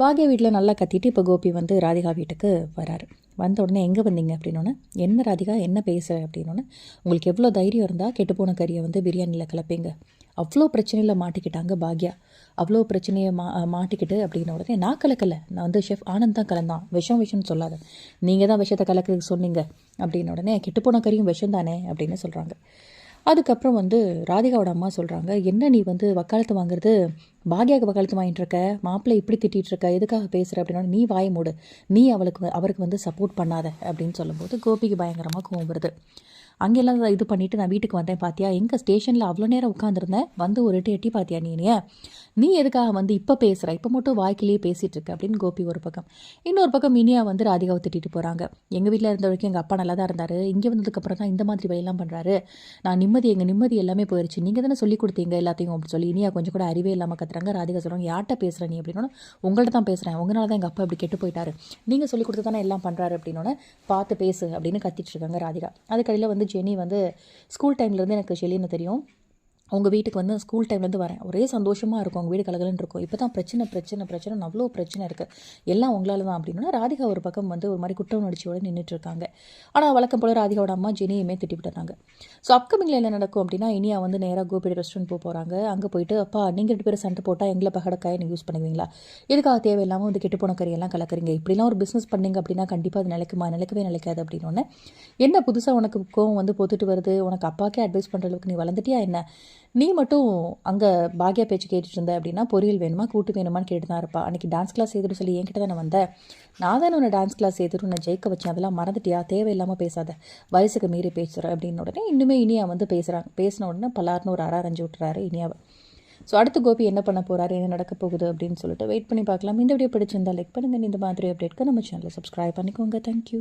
பாக்யா வீட்டில் நல்லா கத்திட்டு இப்போ கோபி வந்து ராதிகா வீட்டுக்கு வராரு. வந்த உடனே எங்கே வந்தீங்க அப்படின்னோடனே என்ன ராதிகா என்ன பேசுகிற அப்படின்னோடனே உங்களுக்கு எவ்வளோ தைரியம் இருந்தால் கெட்டுப்போன கறியை வந்து பிரியாணியில் கலப்பீங்க. அவ்வளோ பிரச்சனையில் மாட்டிக்கிட்டாங்க பாக்யா. அவ்வளோ பிரச்சனையை மா மாட்டிக்கிட்டு அப்படின்ன உடனே நான் கலக்கலை. நான் வந்து ஷெஃப் ஆனந்த் தான் கலந்தான். விஷம் விஷம்னு சொல்லாத. நீங்கள் தான் விஷத்தை கலக்கிறதுக்கு சொன்னீங்க. அப்படின்ன உடனே கெட்டுப்போன கறியும் விஷம் தானே அப்படின்னு சொல்கிறாங்க அதுக்கப்புறம் வந்து ராதிகாவோட அம்மா சொல்கிறாங்க என்ன நீ வந்து வக்காலத்து வாங்குறது? பாக்யாவுக்கு வக்காலத்து வாங்கிட்டு இருக்க? மாப்பிள்ளை இப்படி திட்டிகிட்டு இருக்க? எதுக்காக பேசுகிற அப்படின்னா நீ வாய மூடு. நீ அவளுக்கு அவருக்கு வந்து சப்போர்ட் பண்ணாத. அப்படின்னு சொல்லும்போது கோபிக்கு பயங்கரமாக கோவம் வருது. அங்கெல்லாம் இது பண்ணிவிட்டு நான் வீட்டுக்கு வந்தேன் பாத்தியா? எங்கள் ஸ்டேஷனில் அவ்வளோ நேரம் உட்காந்துருந்தேன் வந்து ஒரு எட்டு எட்டி பாத்தியா நீ நீ எதுக்காக வந்து இப்போ பேசுகிற இப்போ மட்டும் வாய்க்கிலேயே பேசிகிட்டு இருக்க அப்படின்னு கோபி ஒரு பக்கம். இன்னொரு பக்கம் இனியா வந்து ராதிகாவை திட்டிட்டு போகிறாங்க எங்கள் வீட்டில் இருந்த வரைக்கும் எங்கள் அப்பா நல்லா தான் இருந்தார். இங்கே வந்ததுக்கப்புறம் தான் இந்த மாதிரி வேலையெல்லாம் பண்ணுறாரு நான் நிம்மதி எங்கள் நிம்மதி எல்லாமே போயிடுச்சு நீங்கள் தானே சொல்லி கொடுத்தீங்க எல்லாத்தையும் அப்படின்னு சொல்லி இனியா கொஞ்சம் கூட அறிவே இல்லாமல் கத்துறாங்க. ராதிகா சொல்கிறாங்க யார்கிட்ட பேசுகிற நீ? அப்படின்னா உங்கள்ட்ட தான் பேசுகிறேன் உங்களால தான் எங்கள் அப்பா இப்படி கெட்டு போயிட்டாரு. நீங்கள் சொல்லி கொடுத்து தானே எல்லாம் பண்ணுறாரு அப்படின்னோடனே பார்த்து பேசு அப்படின்னு கத்திட்டு இருக்காங்க ராதிகா. அதுக்கடையில் வந்து ஜெனி வந்து ஸ்கூல் டைம்லேருந்து எனக்கு ஷெலின்னு தெரியும். உங்கள் வீட்டுக்கு வந்து ஸ்கூல் டைம்லேருந்து வரேன். ஒரே சந்தோஷமாக இருக்கும். உங்கள் வீடு கலகலன்னு இருக்கும். இப்போ தான் பிரச்சனை பிரச்சனை பிரச்சனை அவ்வளோ பிரச்சனை இருக்குது எல்லாம் உங்களால் தான் அப்படின்னா ராதிகா ஒரு பக்கம் வந்து ஒரு மாதிரி குற்ற உணர்ச்சியோடு நின்றுட்டு இருக்காங்க. ஆனால் வழக்கம் போல ராதிகாவோட அம்மா ஜெனியுமே திட்டி விட்டுறாங்க ஸோ அப்கமிங்கில் என்ன நடக்கும் அப்படின்னா இனியா வந்து நேராக கோபி ரெஸ்டாரண்ட் போக போகிறாங்க அங்கே போயிட்டு அப்பா நீங்கள் ரெண்டு பேரும் சண்டை போட்டால் எங்களை பகடக்காய் நீங்கள் யூஸ் பண்ணுவீங்களா? இதுக்காக தேவையில்லாமல் வந்து கெட்டு போன கறியெல்லாம் கலக்குறீங்க? இப்படிலாம் ஒரு பிஸ்னஸ் பண்ணீங்க அப்படின்னா கண்டிப்பாக அது நிலைக்குமா? நிலைக்கவே நிலைக்காது அப்படின்னு என்ன புதுசாக உனக்கு கோவம் வந்து பொத்துட்டு வருது? உனக்கு அப்பாக்கே அட்வைஸ் பண்ணுற அளவுக்கு நீ வளர்ந்துட்டியா என்ன? நீ மட்டும் அங்கே பாக்யா பேச்சு கேட்டுட்டு இருந்த அப்படின்னா பொரியல் வேணுமா? கூட்டு வேணுமான்னு கேட்டு தான் இருப்பா. அன்றைக்கி டான்ஸ் கிளாஸ் சேர்த்துட்டு சொல்லி என்கிட்ட தானே வந்தேன் நான் தானே உன்னை டான்ஸ் கிளாஸ் சேர்த்துட்டு உன்னை ஜெயிக்க வச்சேன். அதெல்லாம் மறந்துட்டியா? தேவையில்லாமல் பேசாத. வயசுக்கு மீறி பேசுகிறேன் அப்படின்னு உடனே இன்னுமே இனியா வந்து பேசுகிறாங்க பேசின உடனே பலார்னு ஒரு அற அரைஞ்சு விட்டுறாரு இனியாவை ஸோ அடுத்து கோபி என்ன பண்ண போகிறாரு என்ன நடக்க போகுது அப்படின்னு சொல்லிட்டு வெயிட் பண்ணி பார்க்கலாம். இந்த வீடியோ பிடிச்சிருந்தா லைக் பண்ணுங்க. இந்த மாதிரி அப்டேட்க்கு நம்ம சேனலை சப்ஸ்கிரைப் பண்ணிக்கோங்க. தேங்க்யூ